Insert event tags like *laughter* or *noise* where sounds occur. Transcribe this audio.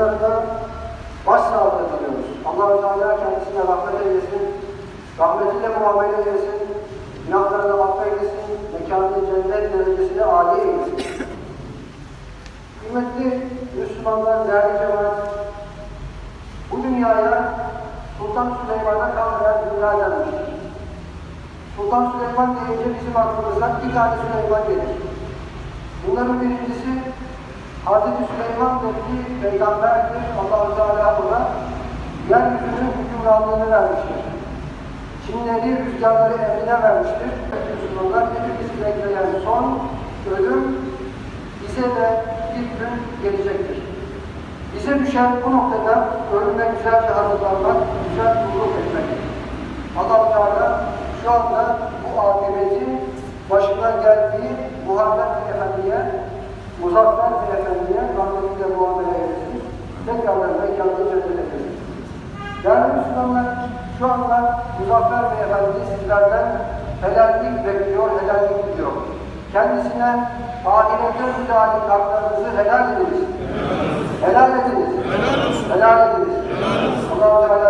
yakınlarına başsağlığı diliyoruz. Allah-u Teala kendisine rahmet eylesin, rahmetiyle muamele eylesin, günahlarını affeylesin, mekanı cennet derecesine âli eylesin. *coughs* Kıymetli Müslümanlar, değerli cemaat, bu dünyaya Sultan Süleyman'a kalmayan dünya denmiştir. Sultan Süleyman deyince bizim aklımıza iki tane Süleyman gelir. Bunların birincisi Hazreti Süleyman dediği peygamberdir. Allah-u Teala ona yeryüzünün hükümranlığını vermiştir. Çinleri, rüzgarları emrine vermiştir. Müslümanlar hepimizi bekleyen son ölüm bize de bir gün gelecektir. Bize düşen bu noktada ölüme güzelce hazırlanmak, güzel kulluk etmek. allah Teala şu anda bu akibetin başından geldiği Muhammed Efendi'ye, Muzaffer Efendi'ye rahmetiyle muamele eylesin. Tekrardan mekanını cennet eylesin. Değerli Müslümanlar, şu anda Muzaffer Beyefendi sizlerden helallik bekliyor, helallik diliyor. Kendisine ahirete müdahale haklarınızı helal ediniz. Helal ediniz. Helal ediniz. Allah-u Teala